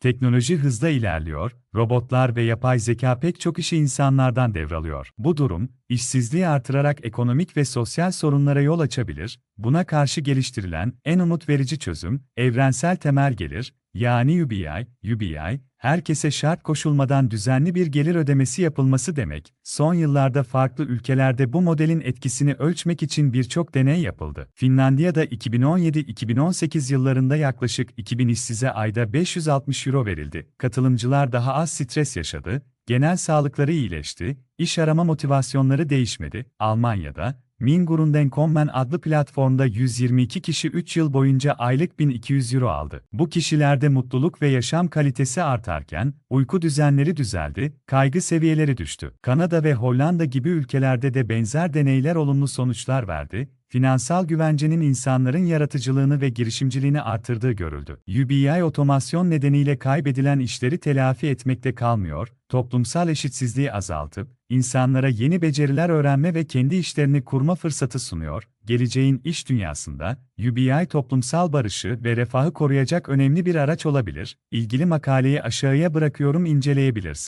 Teknoloji hızla ilerliyor, robotlar ve yapay zeka pek çok işi insanlardan devralıyor. Bu durum, işsizliği artırarak ekonomik ve sosyal sorunlara yol açabilir, buna karşı geliştirilen en umut verici çözüm, evrensel temel gelir, yani UBI, UBI, herkese şart koşulmadan düzenli bir gelir ödemesi yapılması demek. Son yıllarda farklı ülkelerde bu modelin etkisini ölçmek için birçok deney yapıldı. Finlandiya'da 2017-2018 yıllarında yaklaşık 2000 işsize ayda 560 euro verildi. Katılımcılar daha az stres yaşadı, genel sağlıkları iyileşti, iş arama motivasyonları değişmedi. Almanya'da, Mingurunden.commen adlı platformda 122 kişi 3 yıl boyunca aylık 1200 euro aldı. Bu kişilerde mutluluk ve yaşam kalitesi artarken, uyku düzenleri düzeldi, kaygı seviyeleri düştü. Kanada ve Hollanda gibi ülkelerde de benzer deneyler olumlu sonuçlar verdi, finansal güvencenin insanların yaratıcılığını ve girişimciliğini artırdığı görüldü. UBI otomasyon nedeniyle kaybedilen işleri telafi etmekte kalmıyor, toplumsal eşitsizliği azaltıp, insanlara yeni beceriler öğrenme ve kendi işlerini kurma fırsatı sunuyor. Geleceğin iş dünyasında, UBI toplumsal barışı ve refahı koruyacak önemli bir araç olabilir. İlgili makaleyi aşağıya bırakıyorum inceleyebilirsin.